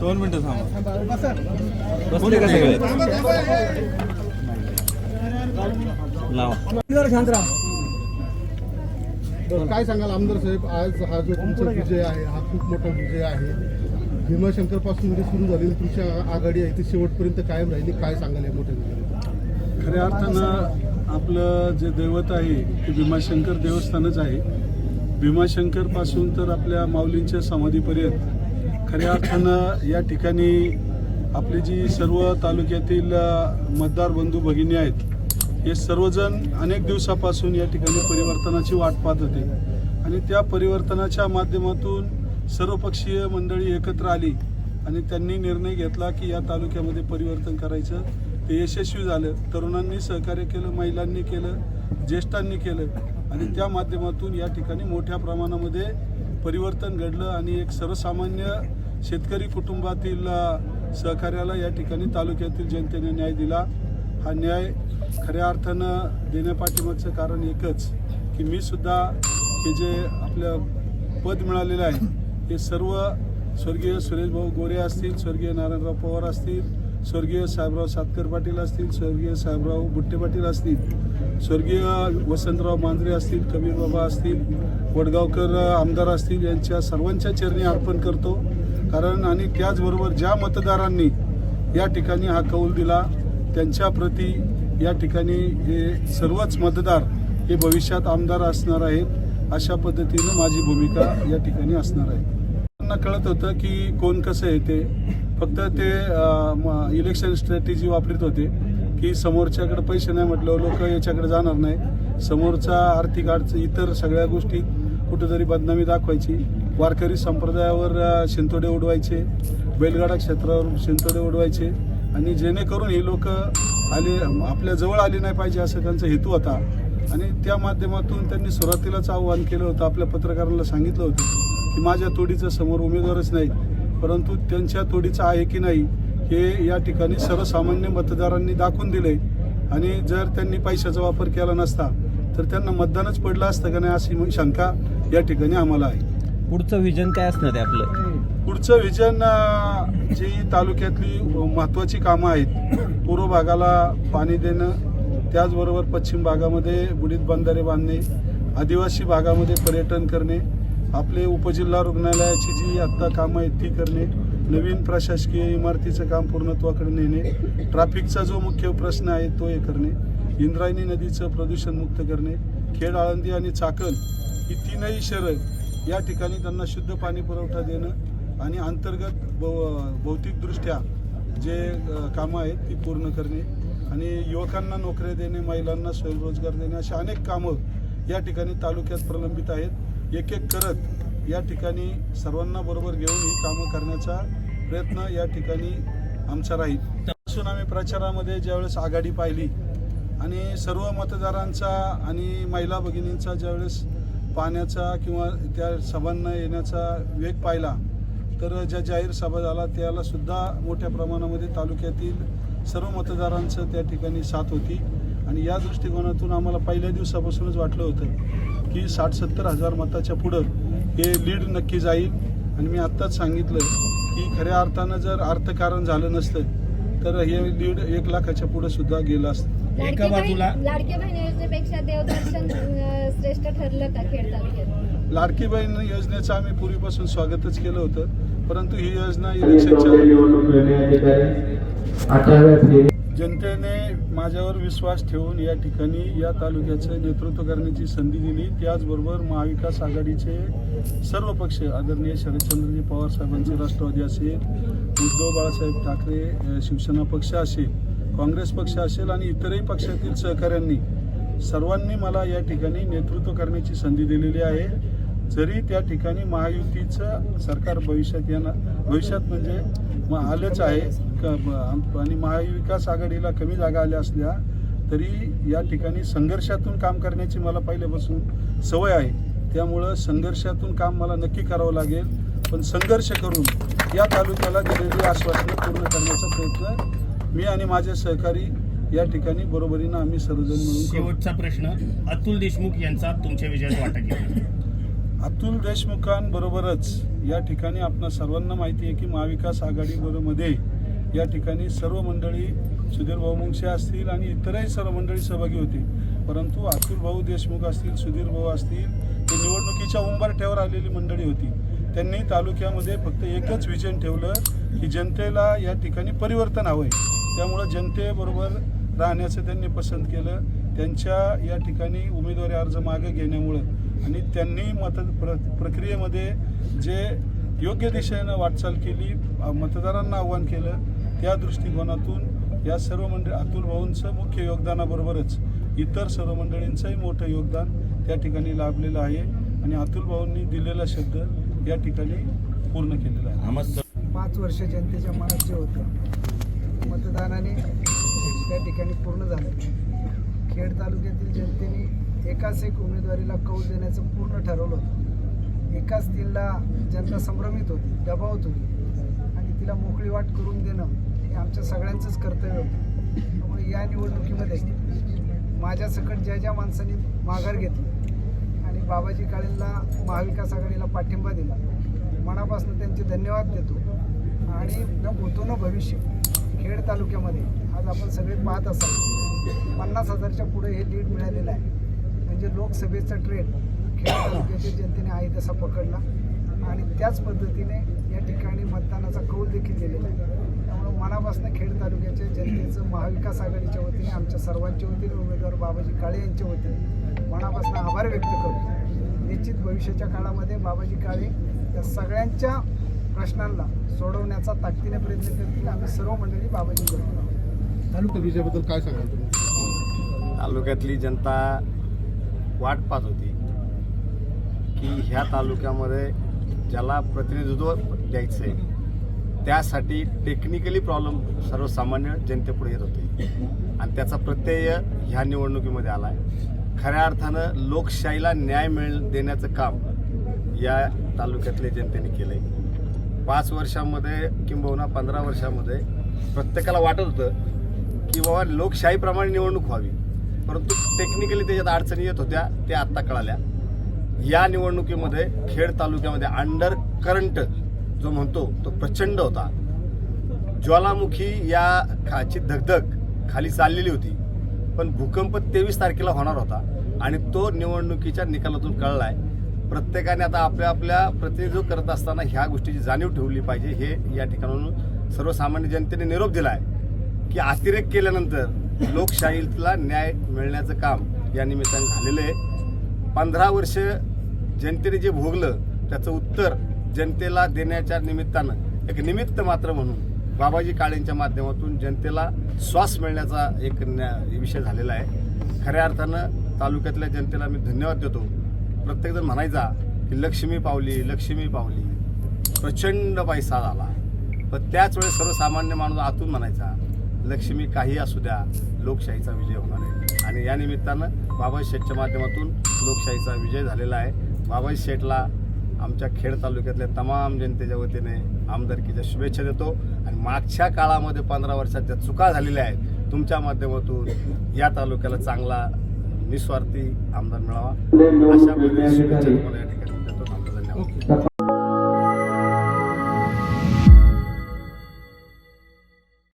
दोन मिनिटं थांबा. काय सांगाल आमदार साहेब? आज हा जो तुमचा विजय आहे हा खूप मोठा विजय आहे. भीमाशंकरपासून जी सुरू झालेली तुमची आघाडी आहे ती शेवटपर्यंत कायम राहिली. काय सांगाल या मोठ्या? खऱ्या अर्थानं आपलं जे दैवत आहे ते भीमाशंकर देवस्थानच आहे. भीमाशंकरपासून तर आपल्या माऊलींच्या समाधीपर्यंत. खऱ्या अर्थानं या ठिकाणी आपली जी सर्व तालुक्यातील मतदार बंधू भगिनी आहेत हे सर्वजण अनेक दिवसापासून या ठिकाणी परिवर्तनाची वाट पाहत होते. आणि त्या परिवर्तनाच्या माध्यमातून सर्वपक्षीय मंडळी एकत्र आली आणि त्यांनी निर्णय घेतला की या तालुक्यामध्ये परिवर्तन करायचं. ते यशस्वी झालं. तरुणांनी सहकार्य केलं महिलांनी केलं ज्येष्ठांनी केलं. आणि त्या माध्यमातून या ठिकाणी मोठ्या प्रमाणामध्ये परिवर्तन घडलं आणि एक सर्वसामान्य शेतकरी कुटुंबातील सहकार्याला या ठिकाणी तालुक्यातील जनतेने न्याय दिला. हा न्याय खऱ्या अर्थानं देण्यापाठीमागचं कारण एकच की मी सुद्धा हे जे आपलं पद मिळालेलं आहे हे सर्व स्वर्गीय सुरेश भाऊ गोरे असतील स्वर्गीय नारायणराव पवार असतील स्वर्गीय साहेबराव सातकर पाटील असतील स्वर्गीय साहेबराव बुट्टे पाटील असतील स्वर्गीय वसंतराव मांजरे असतील कबीर बाबा असतील वडगावकर आमदार असतील यांच्या सर्वांच्या चरणी अर्पण करतो. कारण आणि त्याचबरोबर ज्या मतदारांनी या ठिकाणी हा कौल दिला त्यांच्याप्रती या ठिकाणी हे सर्वच मतदार हे भविष्यात आमदार असणार आहेत अशा पद्धतीनं माझी भूमिका या ठिकाणी असणार आहे. त्यांना कळत होतं की कोण कसं आहे ते. फक्त ते इलेक्शन स्ट्रॅटेजी वापरत होते. की समोरच्याकडे पैसे नाही म्हटलं लोक याच्याकडे जाणार नाही. समोरचा आर्थिक अडचण इतर सगळ्या गोष्टी कुठेतरी बदनामी दाखवायची. वारकरी संप्रदायावर शिंतोडे उडवायचे. बैलगाडा क्षेत्रावर शिंतोडे उडवायचे. आणि जेणेकरून ही लोक आले आपल्या जवळ आली नाही पाहिजे असं त्यांचा हेतू होता. आणि त्या माध्यमातून त्यांनी सुरुवातीलाच आव्हान केलं होतं. आपल्या पत्रकारांना सांगितलं होतं की माझ्या तोडीचं समोर उमेदवारच नाही परंतु त्यांच्या तोडीचं आहे की नाही हे या ठिकाणी सर्वसामान्य मतदारांनी दाखवून दिले. आणि जर त्यांनी पैशाचा वापर केला नसता तर त्यांना मतदानच पडलं असतं का नाही अशी शंका या ठिकाणी आम्हाला आहे. पुढचं विजन काय असणार आहे आपलं? पुढचं विजन जी तालुक्यातली महत्त्वाची कामं आहेत पूर्व भागाला पाणी देणं त्याचबरोबर पश्चिम भागामध्ये बुडीत बंधारे बांधणे आदिवासी भागामध्ये पर्यटन करणे आपले उपजिल्हा रुग्णालयाची जी आत्ता कामं आहेत ती करणे नवीन प्रशासकीय इमारतीचं काम पूर्णत्वाकडे नेणे ट्रॅफिकचा जो मुख्य प्रश्न आहे तो हे करणे इंद्रायणी नदीचं प्रदूषण मुक्त करणे खेड आळंदी आणि चाकण ही तीनही शहरं या ठिकाणी त्यांना शुद्ध पाणी पुरवठा देणं आणि अंतर्गत भौ भौतिकदृष्ट्या जे कामं आहेत ती पूर्ण करणे आणि युवकांना नोकऱ्या देणे महिलांना स्वयंरोजगार देणे अशी अनेक कामं या ठिकाणी तालुक्यात प्रलंबित आहेत. एक एक करत या ठिकाणी सर्वांना बरोबर घेऊन ही कामं करण्याचा प्रयत्न या ठिकाणी आमचा राहील. त्यापासून आम्ही प्रचारामध्ये ज्यावेळेस आघाडी पाहिली आणि सर्व मतदारांचा आणि महिला भगिनींचा ज्यावेळेस पाहण्याचा किंवा त्या सभांना येण्याचा वेग पाहिला तर ज्या जाहीर सभा झाला त्याला सुद्धा मोठ्या प्रमाणामध्ये तालुक्यातील सर्व मतदारांचं त्या ठिकाणी साथ होती. आणि या दृष्टिकोनातून आम्हाला पहिल्या दिवसापासूनच वाटलं होतं की साठ सत्तर हजार मताच्या पुढं हे लीड नक्की जाईल. आणि मी आत्ताच सांगितलं की खऱ्या अर्थानं जर अर्थकारण झालं नसतं तर हे लीड एक लाखाच्या पुढं सुद्धा गेलं असतं. लाडकी बहीण लाडकी बहीण योजनेपेक्षा देवदर्शन अं, श्रेष्ठ ठरलं का खेड तालुक्यात लाडकी बहीण योजनेचं आम्ही पूर्वीपासून स्वागतच केलं होतं परंतु ही योजना इलेक्शनच्या जनतेने माझ्यावर विश्वास ठेवून या ठिकाणी या तालुक्याचं नेतृत्व करण्याची संधी दिली. त्याचबरोबर महाविकास आघाडीचे सर्व पक्ष आदरणीय शरदचंद्रजी पवार साहेबांचे राष्ट्रवादी असेल उद्धव बाळासाहेब ठाकरे शिवसेना पक्ष असेल काँग्रेस पक्ष असेल आणि इतरही पक्षातील सहकाऱ्यांनी सर्वांनी मला या ठिकाणी नेतृत्व करण्याची संधी दिलेली आहे. जरी त्या ठिकाणी महायुतीचं सरकार भविष्यात येणार भविष्यात म्हणजे मग आलंच आहे. आणि महाविकास आघाडीला कमी जागा आल्या असल्या तरी या ठिकाणी संघर्षातून काम करण्याची मला पहिल्यापासून सवय आहे. त्यामुळं संघर्षातून काम मला नक्की करावं लागेल. पण संघर्ष करून या तालुक्याला दिलेली आश्वासनं पूर्ण करण्याचा प्रयत्न मी आणि माझे सहकारी या ठिकाणी बरोबरीनं आम्ही सर्वजण मिळून शेवटचा प्रश्न अतुल देशमुख यांचा तुमच्या विजयात वाटा किती अतुल देशमुखांबरोबरच या ठिकाणी आपणा सर्वांना माहिती आहे की महाविकास आघाडीबरोमध्ये या ठिकाणी सर्व मंडळी सुधीर भाऊ मुंगशे असतील आणि इतरही सर्व मंडळी सहभागी होती परंतु अतुल भाऊ देशमुख असतील सुधीर भाऊ असतील हे निवडणुकीच्या उंबरठ्यावर आलेली मंडळी होती. त्यांनी तालुक्यामध्ये फक्त एकच विजन ठेवलं की जनतेला या ठिकाणी परिवर्तन हवं आहे त्यामुळं जनतेबरोबर राहण्याचं त्यांनी पसंत केलं. त्यांच्या या ठिकाणी उमेदवारी अर्ज मागे घेण्यामुळं आणि त्यांनी मत प्र प्रक्रियेमध्ये जे योग्य दिशेनं वाटचाल केली मतदारांना आव्हान केलं त्या दृष्टिकोनातून या सर्व मंडळी अतुल भाऊंचं मुख्य योगदानाबरोबरच इतर सर्व मंडळींचंही मोठं योगदान त्या ठिकाणी लाभलेलं आहे. आणि अतुल भाऊंनी दिलेला शब्द या ठिकाणी पूर्ण केलेला आहे. पाच वर्ष जनतेच्या मनात जे होतं मतदानाने त्या ठिकाणी पूर्ण झालं. खेड तालुक्यातील जनतेने एकाच एक उमेदवारीला कौल देण्याचं पूर्ण ठरवलं होतं. एकाच तिला जनता संभ्रमित होती दबावत होती. आणि तिला मोकळी वाट करून देणं हे आमच्या सगळ्यांचंच कर्तव्य होतं. त्यामुळे या निवडणुकीमध्ये माझ्यासकट ज्या ज्या माणसांनी माघार घेतली आणि बाबाजी काळेंना महाविकास आघाडीला पाठिंबा दिला मनापासून त्यांचे धन्यवाद देतो. आणि न भूतो न भविष्य खेड तालुक्यामध्ये आज आपण सगळे पाहत असाल पन्नास हजारच्या पुढे हे लीड मिळालेलं आहे. म्हणजे लोकसभेचा ट्रेंड खेड तालुक्याच्या जनतेने आहे तसा पकडला. आणि त्याच पद्धतीने या ठिकाणी मतदानाचा कौल देखील दिलेला आहे. त्यामुळं मनापासून खेड तालुक्याच्या जनतेचं महाविकास आघाडीच्या वतीने आमच्या सर्वांच्या वतीने उमेदवार बाबाजी काळे यांच्या वतीने मनापासून आभार व्यक्त करतो. निश्चित भविष्याच्या काळामध्ये बाबाजी काळे या सगळ्यांच्या प्रश्नांना सोडवण्याचा ताकदीने प्रयत्न करतील. आम्ही सर्व मंडळी बाबाजी करतो. तालुका विजयाबद्दल काय सांगाल तुम्ही? तालुक्यातली जनता वाट पाहत होती की ह्या तालुक्यामध्ये ज्याला प्रतिनिधित्व द्यायचं आहे त्यासाठी टेक्निकली प्रॉब्लेम सर्वसामान्य जनतेपुढे येत होते. आणि त्याचा प्रत्यय ह्या निवडणुकीमध्ये आला आहे खऱ्या अर्थानं लोकशाहीला न्याय मिळ देण्याचं काम या तालुक्यातल्या जनतेने केलं आहे पाच वर्षामध्ये किंबहुना पंधरा वर्षामध्ये प्रत्येकाला वाटत होतं की बाबा लोकशाहीप्रमाणे निवडणूक व्हावी. परंतु टेक्निकली त्याच्यात अडचणी येत होत्या त्या आत्ता कळाल्या. या निवडणुकीमध्ये खेड तालुक्यामध्ये अंडर करंट जो म्हणतो तो प्रचंड होता. ज्वालामुखी या खाची धगधग खाली चाललेली होती पण भूकंप तेवीस तारखेला होणार होता आणि तो निवडणुकीच्या निकालातून कळला आहे प्रत्येकाने आता आपल्या आपल्या प्रतिनिधित्व करत असताना ह्या गोष्टीची जाणीव ठेवली पाहिजे हे या ठिकाणाहून सर्वसामान्य जनतेने निरोप दिला आहे की अतिरेक केल्यानंतर लोकशाहीला न्याय मिळण्याचं काम या निमित्ताने झालेलं आहे. पंधरा वर्ष जनतेने जे भोगलं त्याचं उत्तर जनतेला देण्याच्या निमित्तानं एक निमित्त मात्र म्हणून बाबाजी काळेंच्या माध्यमातून जनतेला श्वास मिळण्याचा एक न्या- विषय झालेला आहे. खऱ्या अर्थानं तालुक्यातल्या जनतेला मी धन्यवाद देतो. प्रत्येकजण म्हणायचा की लक्ष्मी पावली लक्ष्मी पावली. प्रचंड पैसा झाला पण त्याच वेळेस सर्वसामान्य माणूस आतून म्हणायचा लक्ष्मी काही असू द्या लोकशाहीचा विजय होणार आहे. आणि या निमित्तानं बाबा शेठच्या माध्यमातून लोकशाहीचा विजय झालेला आहे. बाबा शेठला आमच्या खेड तालुक्यातल्या तमाम जनतेच्या वतीने आमदारकीच्या शुभेच्छा देतो. आणि मागच्या काळामध्ये पंधरा वर्षात ज्या चुका झालेल्या आहेत तुमच्या माध्यमातून या तालुक्याला चांगला निस्वार्थी आमदार मिळावा. अशा पद्धतीने शुभेच्छा तुम्हाला या ठिकाणी देतो. धन्यवाद.